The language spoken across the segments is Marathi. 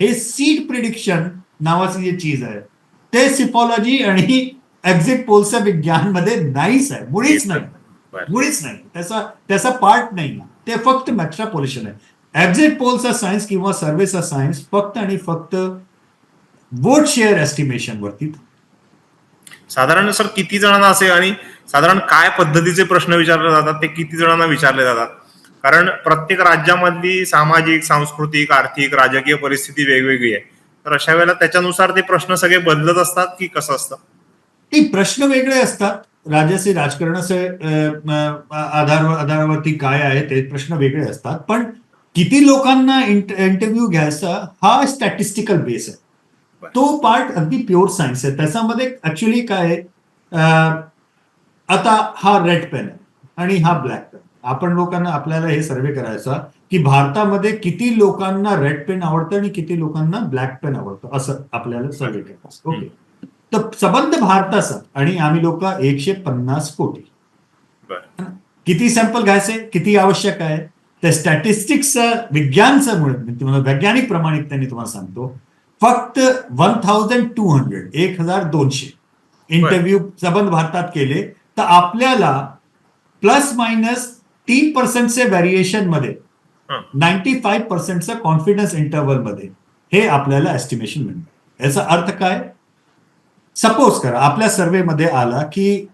हे सीड प्रिडिक्शन नावाची जी चीज आहे ते सिपॉलॉजी आणि एक्झिट पोलचं विज्ञानमध्ये नाहीच आहे. मुळीच नाही. मुळीच नाही. त्याचा त्याचा पार्ट नाही. ते फक्त मेट्रापोलिशन आहे. एक्झिट पोलचा सायन्स किंवा सर्व्हेचा सायन्स फक्त आणि फक्त वोट शेअर एस्टिमेशन वरती. साधारण सर किती जणांना असे आणि साधारण काय पद्धतीचे प्रश्न विचारले जातात ते किती जणांना विचारले जातात? कारण प्रत्येक राज्यामधली सामाजिक सांस्कृतिक आर्थिक राजकीय परिस्थिती वेगवेगळी आहे. तर अशा वेळेला त्याच्यानुसार ते प्रश्न सगळे बदलत असतात की कसं असतं? ते प्रश्न वेगळे असतात. राजाचे राजकारणाचे आधार आधारावरती काय आहे ते प्रश्न वेगळे असतात. पण किती लोकांना इंटरव्ह्यू घ्यायचा हा स्टॅटिस्टिकल बेस आहे. तो पार्ट अगदी प्युअर सायन्स आहे. त्याच्यामध्ये ऍक्च्युली काय आता हा रेड पेन आहे आणि हा ब्लॅक पेन आपण लोकांना आपल्याला हे सर्वे करायचा की भारतामध्ये किती लोकांना रेड पेन आवडतं आणि किती लोकांना ब्लॅक पेन आवडतं असं आपल्याला सर्वे करायचं. ओके तर संबंध भारताचा आणि आम्ही लोक एकशे पन्नास कोटी. किती सॅम्पल घ्यायचे? किती आवश्यक आहे? त्या स्टॅटिस्टिक्सचं विज्ञानचं तुम्हाला वैज्ञानिक प्रमाणिकतेने तुम्हाला सांगतो. फक्त वन थाउजंड टू हंड्रेड एक हजार दोनशे इंटरव्ह्यू संबंध भारतात केले. तर आपल्याला प्लस मायनस तीन पर्सेंटचे व्हॅरिएशनमध्ये. नाईन्टी फाईव्ह पर्सेंटचं कॉन्फिडन्स इंटरव्हलमध्ये हे आपल्याला एस्टिमेशन मिळतं याचा अर्थ काय? सपोज करा आपल्या सर्वेमध्ये आला की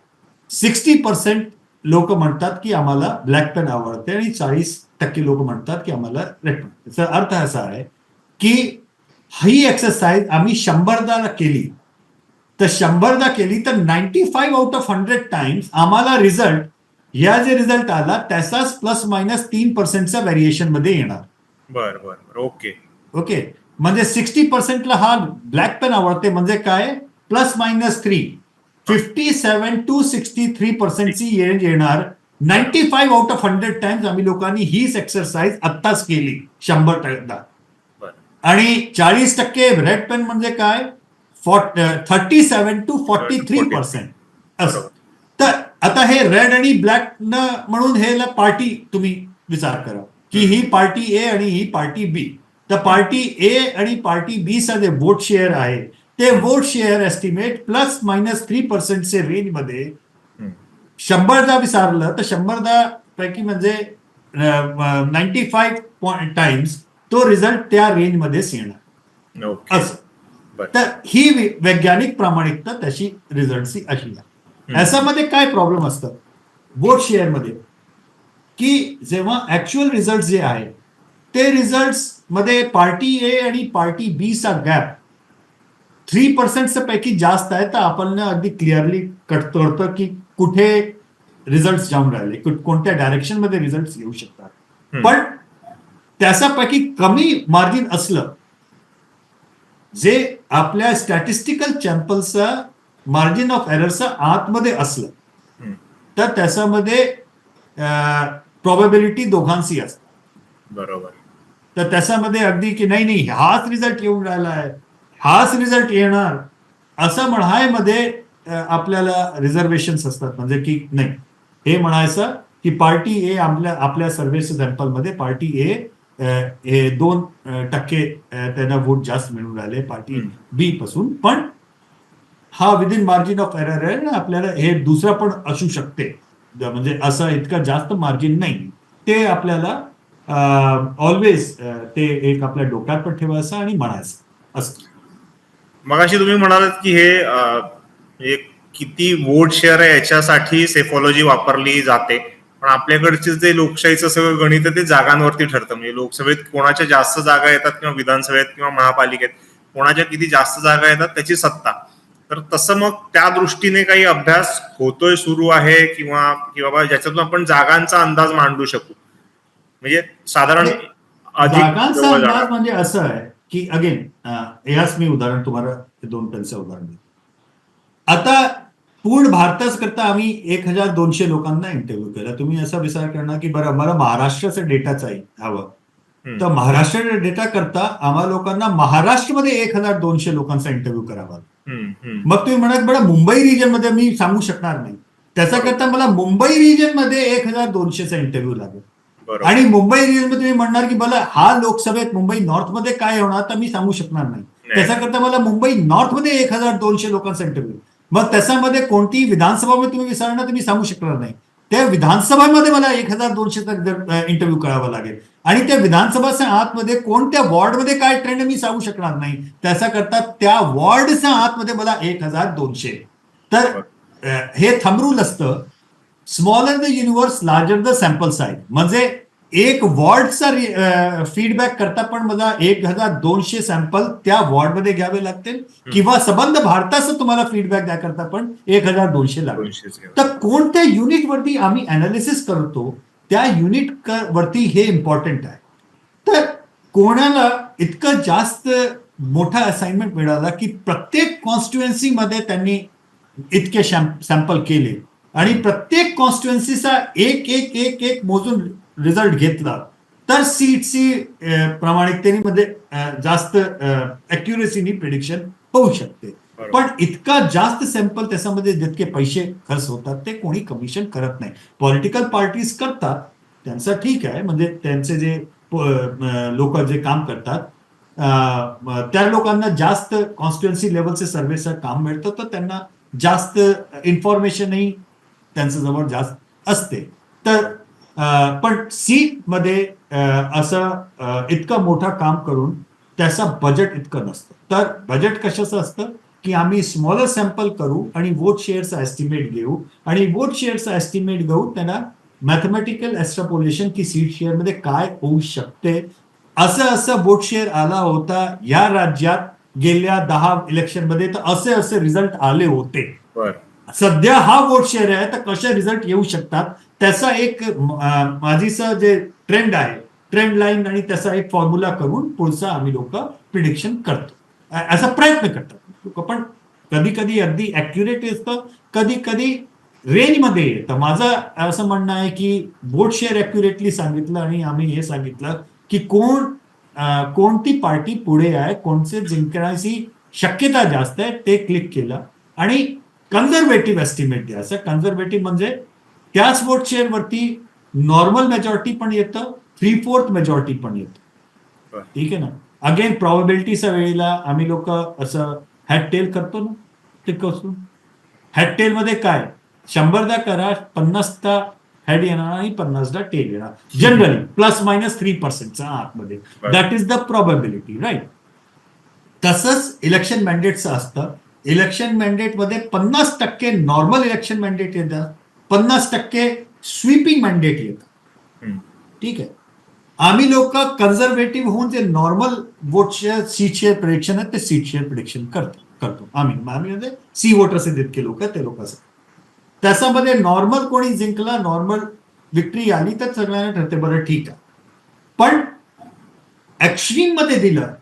सिक्स्टी पर्सेंट लोक म्हणतात की आम्हाला ब्लॅक पेन आवडते आणि चाळीस टक्के लोक म्हणतात की आम्हाला रेड पेन याचा अर्थ असा आहे की ही एक्सरसाइज आम्ही शंभरदा केली तर शंभरदा केली तर ninety five out of hundred times आम्हाला रिझल्ट या जे रिझल्ट आला त्याचाच प्लस मायनस तीन पर्सेंटचा व्हॅरिएशनमध्ये येणार. बर बर बर. ओके ओके म्हणजे सिक्स्टी पर्सेंटला हा ब्लॅक पेन आवडते म्हणजे काय? Plus minus three fifty seven two sixty three पर्सेंटची range येणार. Ninety five out of hundred times आम्ही लोकांनी हीच एक्सरसाइज आत्ताच केली. शंभर टक्का. आणि चाळीस टक्के रेड पेन म्हणजे काय? Thirty seven two forty three percent असं. तर आता हे रेड आणि ब्लॅक न म्हणून हे पार्टी तुम्ही विचार करा. की ही पार्टी ए आणि ही पार्टी बी तर पार्टी ए आणि पार्टी बी चा जे वोट शेअर आहे ते vote share estimate plus minus three पर्सेंटचे रेंजमध्ये हम्म. शंभरदा विचारलं तर शंभरदा पैकी म्हणजे नाईन्टी फाईव्ह टाइम्स तो रिझल्ट त्या रेंजमध्येच येणार. ओके असं. तर ही वैज्ञानिक प्रामाणिकता तशी रिझल्टची अशी आहे. याच्यामध्ये काय प्रॉब्लेम असतं? वोट शेअरमध्ये. की जेव्हा ऍक्च्युअल रिझल्ट जे आहे ते रिझल्टमध्ये पार्टी ए आणि पार्टी बी चा गॅप थ्री पर्सेंटच्या पैकी जास्त आहे तर आपण अगदी क्लिअरली कळतं की कुठे रिझल्ट जाऊन राहिले. कोणत्या डायरेक्शनमध्ये रिझल्ट येऊ शकतात. पण त्याच्यापैकी कमी मार्जिन असलं जे आपल्या स्टॅटिस्टिकल चॅम्पलचा मार्जिन ऑफ एररचा आतमध्ये असलं. तर त्याच्यामध्ये प्रॉबेबिलिटी दोघांची असते बरोबर तर त्याच्यामध्ये अगदी की नाही नाही हाच रिझल्ट येऊन राहिला आहे हाच रिझल्ट येणार असं म्हणायमध्ये आपल्याला रिझर्वेशन्स असतात म्हणजे की नाही हे म्हणायचं की पार्टी ए आपल्या आपल्या सर्व्हिसमध्ये पार्टी ए दोन टक्के त्यांना वोट जास्त मिळून राहिले पार्टी. बी पासून पण हा विदिन मार्जिन ऑफ एरर आहे आणि आपल्याला हे दुसरं पण असू शकते. म्हणजे असं इतकं जास्त मार्जिन नाही. ते आपल्याला ऑलवेज ते एक आपल्या डोक्यात पण ठेवायचं आणि म्हणायचं असं मग अशी तुम्ही म्हणालात की हे एक किती वोट शेअर आहे याच्यासाठी सेफॉलॉजी वापरली जाते. पण आपल्याकडचे जे लोकशाहीचं सगळं गणित आहे ते जागांवरती ठरतं. म्हणजे लोकसभेत कोणाच्या जास्त जागा येतात किंवा विधानसभेत किंवा महापालिकेत कोणाच्या किती जास्त जागा येतात त्याची सत्ता. तर तसं मग त्या दृष्टीने काही अभ्यास होतोय सुरू आहे किंवा की बाबा ज्याच्यातून आपण जागांचा अंदाज मांडू शकू म्हणजे साधारण जागांचा अंदाज. म्हणजे असं आहे की अगेन याच मी उदाहरण तुम्हाला दोन पेनचं उदाहरण देतो आता पूर्ण भारताच करता आम्ही एक हजार दोनशे लोकांना इंटरव्ह्यू केला तुम्ही असा विचार करणार की बरं आम्हाला महाराष्ट्राचा डेटाच हवं. तर महाराष्ट्र डेटा करता आम्हाला लोकांना महाराष्ट्रामध्ये एक हजार दोनशे लोकांचा इंटरव्ह्यू करावा. मग तुम्ही म्हणाल बरं मुंबई रिजनमध्ये मी सांगू शकणार नाही. त्याचा करता मला मुंबई रिजनमध्ये एक हजार दोनशेचा इंटरव्ह्यू लागेल. आणि मुंबई रिजनमध्ये तुम्ही म्हणणार की मला हा लोकसभेत मुंबई नॉर्थमध्ये काय होणार तर मी सांगू शकणार नाही. त्याच्याकरता मला मुंबई नॉर्थमध्ये एक हजार दोनशे लोकांचा इंटरव्ह्यू मग त्याच्यामध्ये कोणती विधानसभामध्ये तुम्ही विचारणार तर मी सांगू शकणार नाही. त्या विधानसभामध्ये मला एक हजार दोनशेचा इंटरव्ह्यू करावा लागेल. आणि त्या विधानसभाच्या आतमध्ये कोणत्या वॉर्डमध्ये काय ट्रेंड मी सांगू शकणार नाही. त्याच्याकरता त्या वॉर्डच्या आतमध्ये मला एक हजार दोनशे. तर हे थंब रूल असतं. Smaller the universe larger the sample size म्हणजे एक वॉर्डचा फीडबॅक करता पण मला एक हजार दोनशे सॅम्पल त्या वॉर्डमध्ये घ्यावे लागतील. किंवा संबंध भारताचं तुम्हाला फीडबॅक द्या करता पण एक हजार दोनशे लागेल. घ्या. तर कोणत्या युनिटवरती आम्ही अनालिसिस करतो त्या युनिट वरती हे इम्पॉर्टंट आहे. तर कोणाला इतकं जास्त मोठा असाइनमेंट मिळाला की प्रत्येक कॉन्स्टिट्युएन्सीमध्ये त्यांनी इतके सॅम्पल केले. आणि प्रत्येक कॉन्स्टिट्युएन्सीचा एक एक एक एक मोजून रिझल्ट घेतला. तर सीटची प्रामाणिकतेने मध्ये अं, जास्त अॅक्युरेसीनी प्रिडिक्शन होऊ शकते. पण इतका जास्त सॅम्पल त्याच्यामध्ये जितके पैसे खर्च होतात ते कोणी कमिशन करत नाही. पॉलिटिकल पार्टीज करतात. त्यांचं ठीक आहे. म्हणजे त्यांचे जे लोक जे काम करतात त्या लोकांना जास्त कॉन्स्टिट्युएन्सी लेवलचे सर्व्हेचं काम मिळतं तर त्यांना जास्त इन्फॉर्मेशनही त्यांच्या जवळ जास्त असते. तर पण सीटमध्ये असं इतकं मोठं काम करून त्याचं बजेट इतकं नसतं. तर बजेट कशाचं असतं? की आम्ही स्मॉलर सॅम्पल करू आणि वोट शेअरचा एस्टिमेट घेऊ आणि वोट शेअरचा एस्टिमेट घेऊ त्यांना मॅथमॅटिकल एस्ट्रापोलेशन की सीट शेअरमध्ये काय होऊ शकते? असं असं वोट शेअर आला होता या राज्यात गेल्या दहा इलेक्शनमध्ये तर असे असे रिझल्ट आले होते. सध्या हा वोट शेअर आहे तर कसे रिझल्ट येऊ शकतात? त्याचा एक माझीच माझीचं जे ट्रेंड आहे ट्रेंड लाईन आणि त्याचा एक फॉर्म्युला करून पुढचा आम्ही लोक प्रिडिक्शन करतो. असा प्रयत्न करतात लोक. पण कधी कधी अगदी ऍक्युरेट असतं कधी कधी रेंजमध्ये येतं. माझं असं म्हणणं आहे की बोट शेअर ॲक्युरेटली सांगितलं आणि आम्ही हे सांगितलं की कोण कोणती पार्टी पुढे आहे कोणते जिंकण्याची शक्यता जास्त आहे ते क्लिक केलं. आणि कन्झर्वेटिव्ह एस्टिमेट द्यायचं कन्झर्वेटिव्ह म्हणजे त्याच वोट शेअर वरती नॉर्मल मेजॉरिटी पण येतं थ्री फोर्थ मेजॉरिटी पण येतं. ठीक आहे ना? अगेन प्रॉबिलिटीच्या वेळेला आम्ही लोक असं हॅट टेल करतो ना? ते कसं हॅट टेल मध्ये काय? शंभरदा करा पन्नासदा हेड येणार आणि पन्नासदा टेल येणार. जनरली प्लस मायनस थ्री पर्सेंटचा आतमध्ये. That is the probability right तसंच इलेक्शन मॅन्डेटचं असतं. इलेक्शन मॅन्डेटमध्ये पन्नास टक्के नॉर्मल इलेक्शन मॅन्डेट येतात पन्नास टक्के स्वीपिंग मॅन्डेट हम्म. ठीक आहे आम्ही लोक कन्झर्वेटिव्ह होऊन जे normal vote share seat share prediction आहे ते सीट शेअर प्रिडिक्शन करतो करतो आम्ही आम्ही म्हणजे सी वोटर्स जितके लोक ते लोक असं त्याच्यामध्ये नॉर्मल कोणी जिंकला नॉर्मल विक्ट्री आली तर सगळ्यांना ठरते बरं ठीक आहे पण एक्स्ट्रीममध्ये दिलं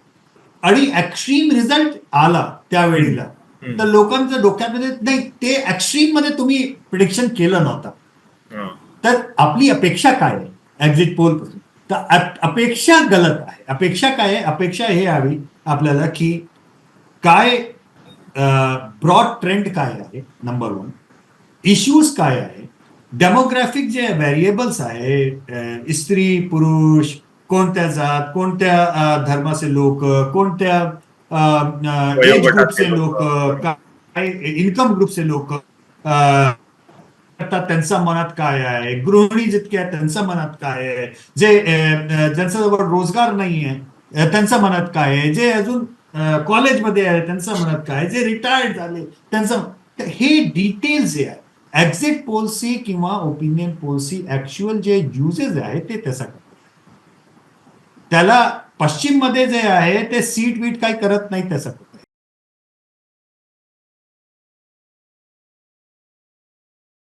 आणि एक्स्ट्रीम रिझल्ट आला त्यावेळीला. तर लोकांच्या डोक्यामध्ये नाही ते एक्स्ट्रीममध्ये तुम्ही प्रिडिक्शन केलं नव्हतं. तर आपली अपेक्षा काय आहे? एक्झिट पोलपासून. तर अप- अपेक्षा गलत आहे. अपेक्षा काय आहे? अपेक्षा हे हवी आपल्याला की काय ब्रॉड ट्रेंड काय आहे? नंबर वन इश्यूज काय आहे? डेमोग्राफिक जे व्हेरिएबल्स आहे स्त्री पुरुष कोणत्या जात कोणत्या धर्माचे लोक कोणत्या एज ग्रुपचे लोक. काय इन्कम ग्रुपचे लोक त्यांच्या मनात काय आहे गृहिणी जितक्या आहेत त्यांच्या मनात काय आहे जे अ, ज्यांच्याजवळ रोजगार नाही आहे त्यांच्या मनात काय आहे जे अजून कॉलेजमध्ये आहे त्यांच्या मनात काय आहे? जे रिटायर्ड झाले त्यांचं हे डिटेल्स जे आहे एक्झिट पॉलिसी किंवा ओपिनियन पॉलिसी ऍक्च्युअल जे युजेस आहे ते त्याचा त्याला पश्चिममध्ये जे आहे ते सीट वीट काही करत नाही त्याचं.